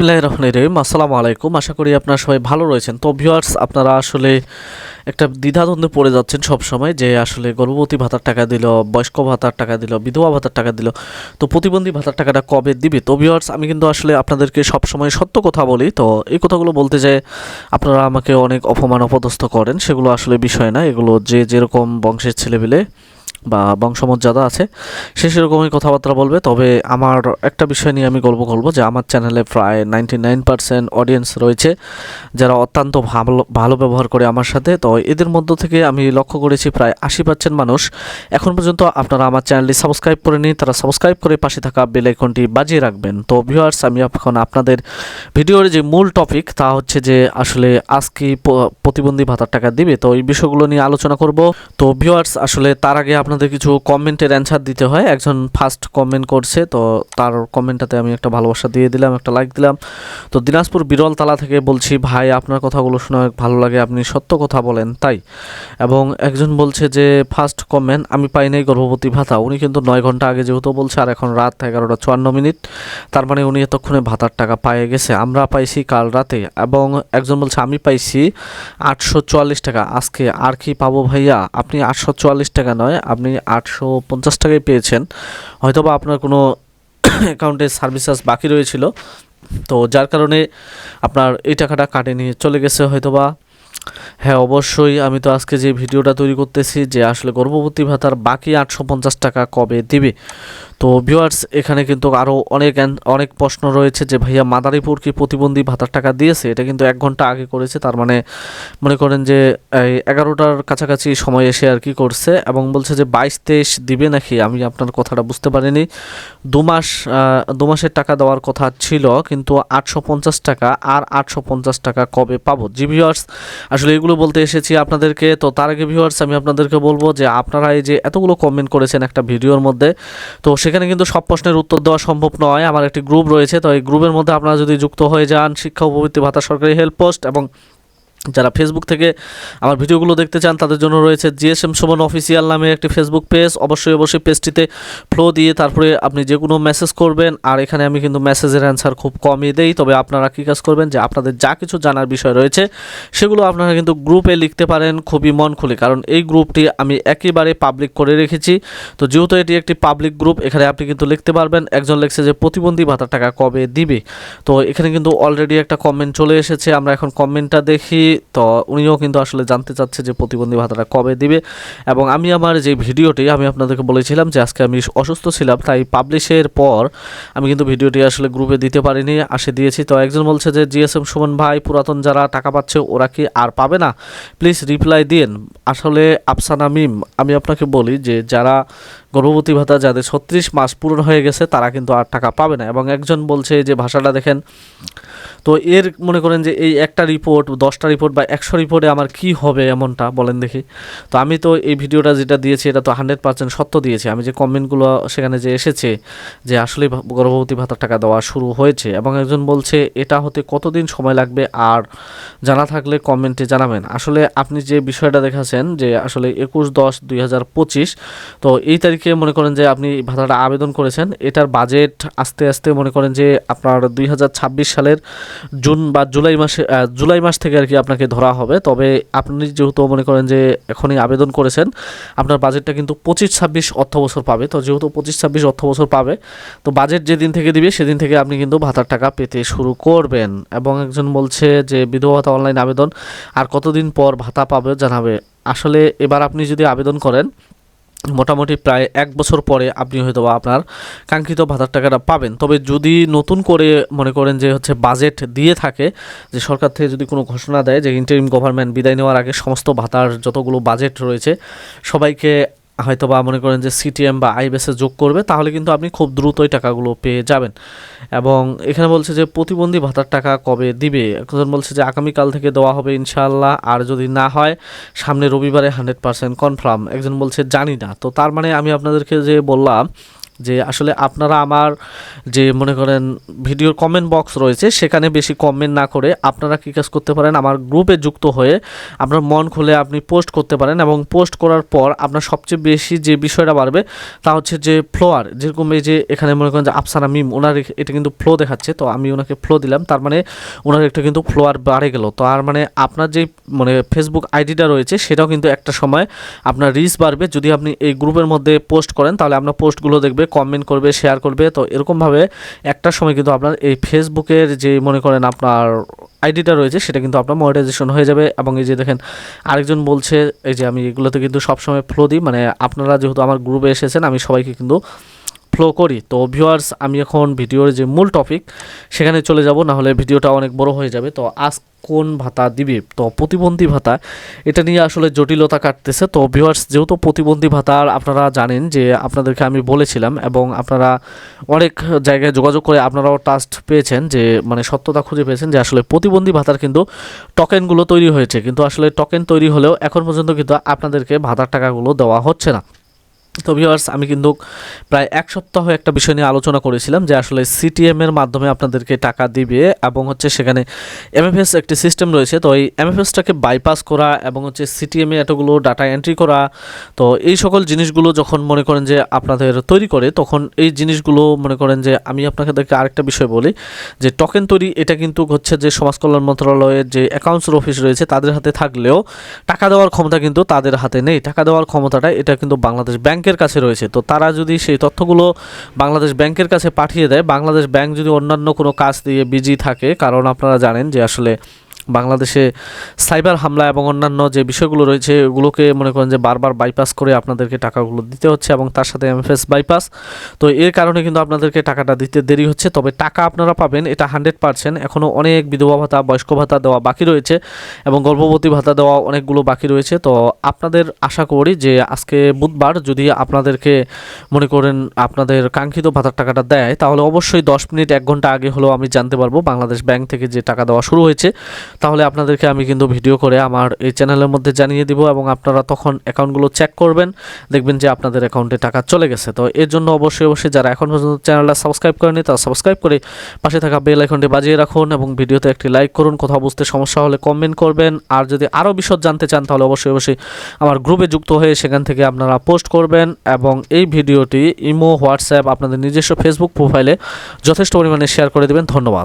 বিসমিল্লাহ রহমান রহিম। আসসালামু আলাইকুম। আশা করি আপনারা সবাই ভালো রয়েছেন। তো ভিউয়ার্স, আপনারা আসলে একটা দ্বিধাদ্বন্দ্বে পড়ে যাচ্ছেন সব সময় যে আসলে গর্ভবতী ভাতার টাকা দিল, বয়স্ক ভাতার টাকা দিল, বিধবা ভাতার টাকা দিল। তো প্রতিবন্ধী ভাতার টাকাটা কবে দিবে? তো ভিউয়ার্স, আমি কিন্তু আসলে আপনাদেরকে সব সময় সত্য কথা বলি। তো এই কথাগুলো বলতে যে আপনারা আমাকে অনেক অপমান, অপদস্থ করেন, সেগুলো আসলে বিষয় না। এগুলো যে যেরকম বংশের ছেলেপিলে বা বংশমর্যাদা আছে, সে সেরকমই কথাবার্তা বলবে। তবে আমার একটা বিষয় নিয়ে আমি গল্প করব যে আমার চ্যানেলে প্রায় নাইনটি নাইন পার্সেন্ট অডিয়েন্স রয়েছে যারা অত্যন্ত ভালো ভালো ব্যবহার করে আমার সাথে। তো এদের মধ্য থেকে আমি লক্ষ্য করেছি প্রায় আশি পার্সেন্ট মানুষ এখন পর্যন্ত আপনারা আমার চ্যানেলটি সাবস্ক্রাইব করে নিন। তারা সাবস্ক্রাইব করে পাশে থাকা বেল আইকনটি বাজিয়ে রাখবেন। তো ভিউয়ার্স আমি এখন আপনাদের ভিডিওর যে মূল টপিক তা হচ্ছে যে আসলে আজকে প্রতিবন্ধী ভাতার টাকা দিবে? তো এই বিষয়গুলো নিয়ে আলোচনা করব। তো ভিউয়ার্স আসলে তার আগে আপনাদের কিছু কমেন্টের অ্যান্সার দিতে হয়। একজন ফার্স্ট কমেন্ট করছে, তো তার কমেন্টটাতে আমি একটা ভালোবাসা দিয়ে দিলাম, একটা লাইক দিলাম। তো দিনাজপুর বিরল তালা থেকে বলছি, ভাই, আপনার কথাগুলো শুনে ভালো লাগে, আপনি সত্য কথা বলেন। তাই। এবং একজন বলছে যে ফার্স্ট কমেন্ট আমি পাই নাই গর্ভবতী ভাতা। উনি কিন্তু নয় ঘণ্টা আগে যেহেতু বলছে, আর এখন রাত এগারোটা চুয়ান্ন মিনিট, তার মানে উনি এতক্ষণে ভাতার টাকা পায়ে গেছে। আমরা পাইছি কাল রাতে। এবং একজন বলছে, আমি পাইছি আটশো চুয়াল্লিশ টাকা। আজকে আর কি পাবো ভাইয়া? আপনি আটশো চুয়াল্লিশ টাকা নয় আপনি আটশো পঞ্চাশ টাকায় পেয়েছেন। হয়তো বা আপনার কোনো অ্যাকাউন্টে সার্ভিস চার্জ বাকি রয়েছিল। তো যার কারণে আপনার এই টাকাটা কাটে নিয়ে চলে গেছে, হয়তোবা হ্যাঁ অবশ্যই আমি তো আজকে যে ভিডিওটা তৈরি করতেছি যে আসলে গর্ভবতী ভাতার বাকি আটশো পঞ্চাশ টাকা কবে দিবে? তো ভিউয়ার্স এখানে কিন্তু আরও অনেক অনেক প্রশ্ন রয়েছে যে ভাইয়া মাদারীপুর কি প্রতিবন্ধী ভাতার টাকা দিয়েছে? এটা কিন্তু এক ঘণ্টা আগে করেছে, তার মানে মনে করেন যে, এই এগারোটার কাছাকাছি সময় এসে আর কি করছে এবং বলছে যে বাইশ তেইশ দিবে নাকি? আমি আপনার কথাটা বুঝতে পারিনি। দু মাস দু মাসের টাকা দেওয়ার কথা ছিল, কিন্তু আটশো পঞ্চাশ টাকা আর আটশো পঞ্চাশ টাকা কবে পাবো? জি ভিউয়ার্স আসলে এগুলো বলতে এসেছি আপনাদেরকে। তো তার আগে ভিউয়ার্স আমি আপনাদেরকে বলব যে আপনারা এই যে এতগুলো কমেন্ট করেছেন একটা ভিডিওর মধ্যে, তো সেখানে কিন্তু সব প্রশ্নের উত্তর দেওয়া সম্ভব নয়। আমার একটি গ্রুপ রয়েছে, তো এই গ্রুপের মধ্যে আপনারা যদি যুক্ত হয়ে যান, শিক্ষা উপবৃত্তি ভাতা সরকারি হেল্প পোস্ট এবং যারা ফেসবুক থেকে আমার ভিডিওগুলো দেখতে চান, তাদের জন্য রয়েছে জিএসএম সুমন অফিসিয়াল নামে একটি ফেসবুক পেজ অবশ্যই অবশ্যই পেজটিতে ফ্লো দিয়ে তারপরে আপনি যে কোনো মেসেজ করবেন, আর এখানে আমি কিন্তু মেসেজের অ্যান্সার খুব কমই দেই। তবে আপনারা কী কাজ করবেন যে আপনাদের যা কিছু জানার বিষয় রয়েছে, সেগুলো আপনারা কিন্তু গ্রুপে লিখতে পারেন খুবই মন খুলে। কারণ এই গ্রুপটি আমি একেবারে পাবলিক করে রেখেছি। তো যেহেতু এটি একটি পাবলিক গ্রুপ এখানে আপনি কিন্তু লিখতে পারবেন। একজন লিখছে যে, প্রতিবন্ধী ভাতার টাকা কবে দিবে? তো এখানে কিন্তু অলরেডি একটা কমেন্ট চলে এসেছে। আমরা এখন কমেন্টটা দেখি। তো উনিও কিন্তু আসলে জানতে চাচ্ছে যে প্রতিবন্ধী ভাতাটা কবে দিবে। এবং আমি আমার যে ভিডিওটি, আমি আপনাদেরকে বলেছিলাম যে আজকে আমি অসুস্থ ছিলাম, তাই পাবলিশের পর আমি কিন্তু ভিডিওটি আসলে গ্রুপে দিতে পারিনি, আসে দিয়েছি। তো একজন বলছে যে, জিএসএম সুমন ভাই, পুরাতন যারা টাকা পাচ্ছে ওরা কি আর পাবে না? প্লিজ রিপ্লাই দিন। আসলে আফসানা মিম, আমি আপনাকে বলি যে, যারা গর্ভবতী ভাতা, যাদের ছত্রিশ মাস পূরণ হয়ে গেছে, তারা কিন্তু আর টাকা পাবে না। এবং একজন বলছে যে ভাষাটা দেখেন তো এর মনে করেন যে এই একটা রিপোর্ট দশটা রিপোর্ট বা একশো রিপোর্টে আমার কি হবে এমনটা বলেন দেখি। তো আমি তো এই ভিডিওটা যেটা দিয়েছি এটা তো হান্ড্রেড পার্সেন্ট সত্য দিয়েছি। আমি যে কমেন্টগুলো সেখানে যে এসেছে যে আসলে গর্ভবতী ভাতার টাকা দেওয়া শুরু হয়েছে এবং একজন বলছে এটা হতে কতদিন সময় লাগবে আর জানা থাকলে কমেন্টে জানাবেন। আসলে আপনি যে বিষয়টা দেখাচ্ছেন যে আসলে একুশ দশ দুই হাজার পঁচিশ, তো এই তারিখে মনে করেন যে আপনি ভাতাটা আবেদন করেছেন। এটার বাজেট আস্তে আস্তে মনে করেন যে আপনার দুই হাজার ছাব্বিশ সালের জুন বা জুলাই মাসে জুলাই মাস থেকে আর কি আপনাকে ধরা হবে। তবে আপনি যেহেতু মনে করেন যে এখনই আবেদন করেছেন, আপনার বাজেটটা কিন্তু পঁচিশ ছাব্বিশ অর্থ বছর পাবে। তো যেহেতু পঁচিশ ছাব্বিশ অর্থ বছর পাবে, তো বাজেট যেদিন থেকে দিবে, সেদিন থেকে আপনি কিন্তু ভাতার টাকা পেতে শুরু করবেন। এবং একজন বলছে যে, বিধবা ভাতা অনলাইন আবেদন, আর কতদিন পর ভাতা পাবে? জানাবে। আসলে এবার আপনি যদি আবেদন করেন মোটামুটি প্রায় এক বছর পরে আপনি হয়তো আপনার কাঙ্ক্ষিত ভাতার টাকাটা পাবেন। তবে যদি নতুন করে মনে করেন যে হচ্ছে বাজেট দিয়ে থাকে, যে সরকার থেকে যদি কোনো ঘোষণা দেয় যে ইন্টারিম গভর্নমেন্ট বিদায় নেওয়ার আগে সমস্ত ভাতার যতগুলো বাজেট রয়েছে, সবাইকে হয়তো বা মনে করেন যে সিটিএম বা আইবেসে যোগ করবে, তাহলে কিন্তু আপনি খুব দ্রুতই টাকাগুলো পেয়ে যাবেন। এবং এখানে বলছে যে প্রতিবন্ধী ভাতার টাকা কবে দিবে? একজন বলছে যে আগামীকাল থেকে দেওয়া হবে ইনশাল্লাহ আর যদি না হয়, সামনে রবিবারে হান্ড্রেড পার্সেন্ট কনফার্ম একজন বলছে জানি না। তো তার মানে আমি আপনাদেরকে যে বললাম যে আসলে আপনারা আমার যে মনে করেন ভিডিওর কমেন্ট বক্স রয়েছে, সেখানে বেশি কমেন্ট না করে আপনারা কী কাজ করতে পারেন? আমার গ্রুপে যুক্ত হয়ে আপনার মন খুলে আপনি পোস্ট করতে পারেন এবং পোস্ট করার পর আপনার সবচেয়ে বেশি যে বিষয়টা বাড়বে তা হচ্ছে যে ফ্লোয়ার যেরকম এই যে এখানে মনে করেন যে আফসানা মিম ওনার এটা কিন্তু ফ্লো দেখাচ্ছে, তো আমি ওনাকে ফ্লো দিলাম, তার মানে ওনার একটা কিন্তু ফ্লোয়ার বাড়ে গেল। তো আর মানে আপনার যে মানে ফেসবুক আইডিটা রয়েছে, সেটাও কিন্তু একটা সময় আপনার রিচ বাড়বে। যদি আপনি এই গ্রুপের মধ্যে পোস্ট করেন, তাহলে আপনার পোস্টগুলো দেখবে কমেন্ট করবে শেয়ার করবে। তো এরকমভাবে একটা সময় কিন্তু আপনার এই ফেসবুকের যে মনে করেন আপনার আইডিটা রয়েছে, সেটা কিন্তু আপনার মনিটাইজেশন হয়ে যাবে। এবং এই যে দেখেন, আরেকজন বলছে, এই যে আমি এগুলোতে কিন্তু সবসময় ফ্লো দিই। মানে আপনারা যেহেতু আমার গ্রুপে এসেছেন, আমি সবাইকে কিন্তু ফ্লো করি। তো ভিউয়ার্স আমি এখন ভিডিওর যে মূল টপিক সেখানে চলে যাব। না হলে ভিডিওটা অনেক বড় হয়ে যাবে। তো আজ কোন ভাতা দিবে? তো প্রতিবন্ধী ভাতা, এটা নিয়ে আসলে জটিলতা কাটতেছে। তো ভিউয়ার্স যেহেতু প্রতিবন্ধী ভাতার আপনারা জানেন যে আপনাদেরকে আমি বলেছিলাম এবং আপনারা অনেক জায়গায় যোগাযোগ করে আপনারাও টাস্ট পেয়েছেন যে মানে সত্যতা খুঁজে পেয়েছেন যে আসলে প্রতিবন্ধী ভাতার কিন্তু টোকেনগুলো তৈরি হয়েছে। কিন্তু আসলে টোকেন তৈরি হলেও এখন পর্যন্ত কিন্তু আপনাদেরকে ভাতার টাকাগুলো দেওয়া হচ্ছে না। তো ভিউয়ার্স আমি কিন্তু প্রায় এক সপ্তাহ একটা বিষয় নিয়ে আলোচনা করেছিলাম যে আসলে সিটিএম এর মাধ্যমে আপনাদেরকে টাকা দিবে এবং হচ্ছে সেখানে এমএফএস একটি সিস্টেম রয়েছে। তো এই এমএফএসটাকে বাইপাস করা এবং হচ্ছে সিটিএম এতগুলো ডাটা এন্ট্রি করা, তো এই সকল জিনিসগুলো যখন মনে করেন যে আপনাদের তৈরি করে, তখন এই জিনিসগুলো মনে করেন যে আমি আপনাদেরকে আরেকটা বিষয় বলি যে টোকেন তৈরি, এটা কিন্তু হচ্ছে যে সমাজ কল্যাণ মন্ত্রণালয়ের যে অ্যাকাউন্টসের অফিস রয়েছে, তাদের হাতে থাকলেও টাকা দেওয়ার ক্ষমতা কিন্তু তাদের হাতে নেই। টাকা দেওয়ার ক্ষমতাটা, এটা কিন্তু বাংলাদেশ ব্যাংকের কাছে রয়েছে। তো তারা যদি সেই তথ্যগুলো বাংলাদেশ ব্যাংকের কাছে পাঠিয়ে দেয়, বাংলাদেশ ব্যাংক যদি অন্যান্য কোনো কাজ দিয়ে বিজি থাকে, কারণ আপনারা জানেন যে আসলে বাংলাদেশে সাইবার হামলা এবং অন্যান্য যে বিষয়গুলো রয়েছে ওগুলোকে মনে করেন যে বারবার বাইপাস করে আপনাদেরকে টাকাগুলো দিতে হচ্ছে এবং তার সাথে এমএফএস বাইপাস তো এর কারণে কিন্তু আপনাদেরকে টাকাটা দিতে দেরি হচ্ছে, তবে টাকা আপনারা পাবেন, এটা হান্ড্রেড পার্সেন্ট এখনও অনেক বিধবা ভাতা, বয়স্ক ভাতা দেওয়া বাকি রয়েছে এবং গর্ভবতী ভাতা দেওয়া অনেকগুলো বাকি রয়েছে। তো আপনাদের আশা করি যে আজকে বুধবার যদি আপনাদেরকে মনে করেন আপনাদের কাঙ্ক্ষিত ভাতার টাকাটা দেয়, তাহলে অবশ্যই দশ মিনিট, এক ঘণ্টা আগে হলেও আমি জানতে পারব বাংলাদেশ ব্যাংক থেকে যে টাকা দেওয়া শুরু হয়েছে। তাহলে আপনাদেরকে আমি কিন্তু ভিডিও করে আমার এই চ্যানেলের মধ্যে জানিয়ে দিব এবং আপনারা তখন অ্যাকাউন্টগুলো চেক করবেন, দেখবেন যে আপনাদের অ্যাকাউন্টে টাকা চলে গেছে। তো এর জন্য অবশ্যই অবশ্যই যারা এখন পর্যন্ত চ্যানেলটা সাবস্ক্রাইব করেনি তারা সাবস্ক্রাইব করে পাশে থাকা বেল আইকনটি বাজিয়ে রাখুন এবং ভিডিওতে একটি লাইক করুন। কোথাও বুঝতে সমস্যা হলে কমেন্ট করবেন। আর যদি আরও বিশদ জানতে চান, তাহলে অবশ্যই অবশ্যই আমার গ্রুপে যুক্ত হয়ে সেখান থেকে আপনারা পোস্ট করবেন এবং এই ভিডিওটি ইমো, হোয়াটসঅ্যাপ, আপনাদের নিজস্ব ফেসবুক প্রোফাইলে যথেষ্ট পরিমাণে শেয়ার করে দেবেন। ধন্যবাদ।